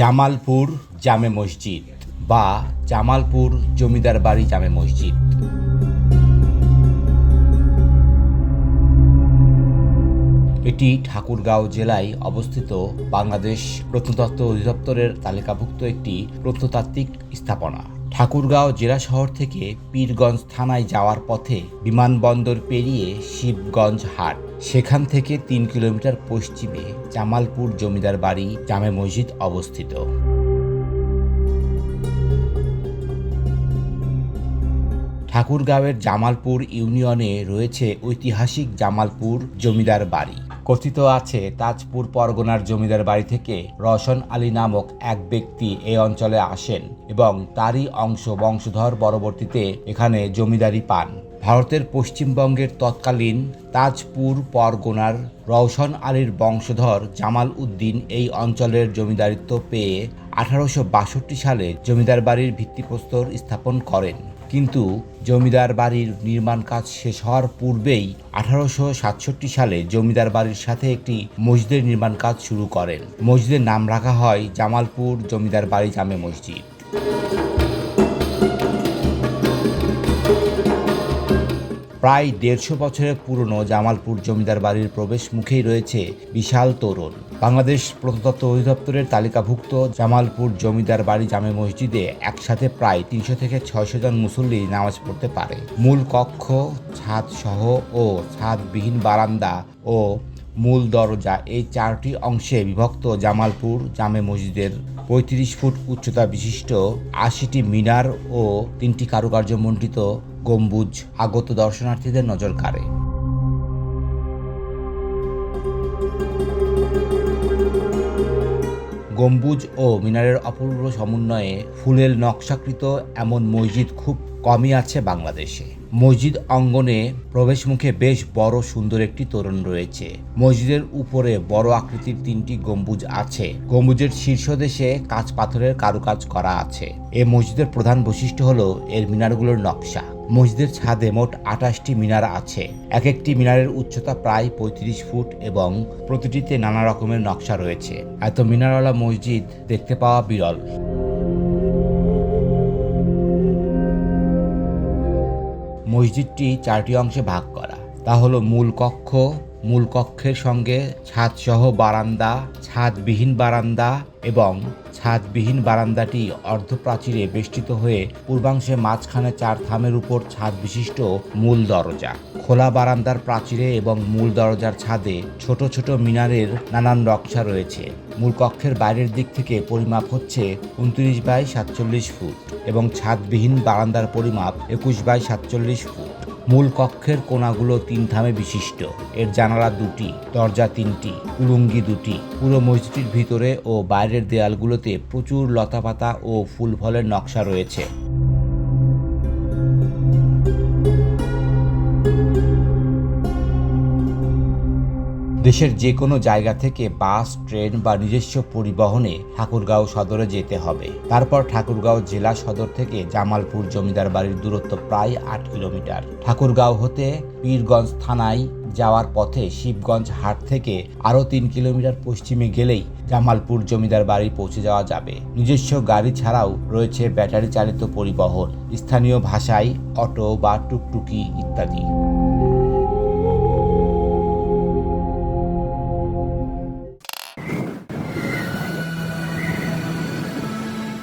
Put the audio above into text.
জামালপুর জামে মসজিদ বা জামালপুর জমিদার বাড়ি জামে মসজিদ। এটি ঠাকুরগাঁও জেলায় অবস্থিত বাংলাদেশ প্রত্নতত্ত্ব অধিদপ্তরের তালিকাভুক্ত একটি প্রত্নতাত্ত্বিক স্থাপনা। ঠাকুরগাঁও জেলা শহর থেকে পীরগঞ্জ থানায় যাওয়ার পথে বিমানবন্দর পেরিয়ে শিবগঞ্জ হাট। সেখান থেকে তিন কিলোমিটার পশ্চিমে জামালপুর জমিদার বাড়ি, জামে মসজিদ অবস্থিত। ঠাকুরগাঁওয়ের জামালপুর ইউনিয়নে রয়েছে ঐতিহাসিক জামালপুর জমিদার বাড়ি। কথিত আছে, তাজপুর পরগনার জমিদার বাড়ি থেকে রশন আলী নামক এক ব্যক্তি এই অঞ্চলে আসেন এবং তারই অংশ বংশধর পরবর্তীতে এখানে জমিদারি পান। ভারতের পশ্চিমবঙ্গের তৎকালীন তাজপুর পরগনার রওশন আলীর বংশধর জামাল উদ্দিন এই অঞ্চলের জমিদারিত্ব পেয়ে আঠারোশো বাষট্টি সালে জমিদার বাড়ির ভিত্তিপ্রস্তর স্থাপন করেন। কিন্তু জমিদার বাড়ির নির্মাণ কাজ শেষ হওয়ার পূর্বেই আঠারোশো সাতষট্টি সালে জমিদার বাড়ির সাথে একটি মসজিদের নির্মাণ কাজ শুরু করেন। মসজিদের নাম রাখা হয় জামালপুর জমিদার বাড়ি জামে মসজিদ। প্রায় দেড়শো বছরের পুরনো জামালপুর জমিদার বাড়ির প্রবেশ মুখেই রয়েছে বিশাল তোরণ। বাংলাদেশ প্রত্নতত্ত্ব অধিদপ্তরের তালিকাভুক্ত জামালপুর জমিদার বাড়ি জামে মসজিদে একসাথে প্রায় তিনশো থেকে ছয়শো জন মুসল্লি নামাজ পড়তে পারে। মূল কক্ষ ছাদ সহ ও ছাদবিহীন বারান্দা ও মূল দরজা এই চারটি অংশে বিভক্ত জামালপুর জামে মসজিদের পঁয়ত্রিশ ফুট উচ্চতা বিশিষ্ট, আশিটি মিনার ও তিনটি কারুকার্য কারুকার্যমণ্ডিত গম্বুজ আগত দর্শনার্থীদের নজর কাড়ে। গম্বুজ ও মিনারের অপূর্ব সমন্বয়ে ফুলের নকশাকৃত এমন মসজিদ খুব কমই আছে বাংলাদেশে। মসজিদ অঙ্গনে প্রবেশমুখে বেশ বড় সুন্দর একটি তোরণ রয়েছে। মসজিদের উপরে বড় আকৃতির তিনটি গম্বুজ আছে। গম্বুজের শীর্ষদেশে কাঁচ পাথরের কারুকাজ করা আছে। এ মসজিদের প্রধান বৈশিষ্ট্য হলো এর মিনারগুলোর নকশা। মসজিদের ছাদে মোট আঠাশটি মিনার আছে। এক একটি মিনারের উচ্চতা প্রায় পঁয়ত্রিশ ফুট এবং প্রতিটিতে নানা রকমের নকশা রয়েছে। এত মিনারওয়ালা মসজিদ দেখতে পাওয়া বিরল। মসজিদটি চারটি অংশে ভাগ করা। তা হলো মূল কক্ষ, মূল কক্ষের সঙ্গে ছাদসহ বারান্দা, ছাদবিহীন বারান্দা এবং ছাদবিহীন বারান্দাটি অর্ধপ্রাচীরে বেষ্টিত হয়ে পূর্বাংশে মাঝখানে চার থামের উপর ছাদ বিশিষ্ট মূল দরজা। খোলা বারান্দার প্রাচীরে এবং মূল দরজার ছাদে ছোট ছোট মিনারের নানান নকশা রয়েছে। মূল কক্ষের বাইরের দিক থেকে পরিমাপ হচ্ছে উনত্রিশ বাই সাতচল্লিশ ফুট এবং ছাদবিহীন বারান্দার পরিমাপ একুশ বাই সাতচল্লিশ ফুট। মূল কক্ষের কোনাগুলো তিন থামে বিশিষ্ট। এর জানালা দুটি, দরজা তিনটি কুলুঙ্গি দুটি। পুরো মসজিদটির ভিতরে ও বাইরের দেয়ালগুলোতে প্রচুর লতাপাতা ও ফুল ফলের নকশা রয়েছে। দেশের যে কোনো জায়গা থেকে বাস, ট্রেন বা নিজস্ব পরিবহনে ঠাকুরগাঁও সদরে যেতে হবে। তারপর ঠাকুরগাঁও জেলা সদর থেকে জামালপুর জমিদার বাড়ির দূরত্ব প্রায় আট কিলোমিটার। ঠাকুরগাঁও হতে পীরগঞ্জ থানায় যাওয়ার পথে শিবগঞ্জ হাট থেকে আরও তিন কিলোমিটার পশ্চিমে গেলেই জামালপুর জমিদার বাড়ি পৌঁছে যাওয়া যাবে। নিজস্ব গাড়ি ছাড়াও রয়েছে ব্যাটারি চালিত পরিবহন, স্থানীয় ভাষায় অটো বা টুকটুকি ইত্যাদি।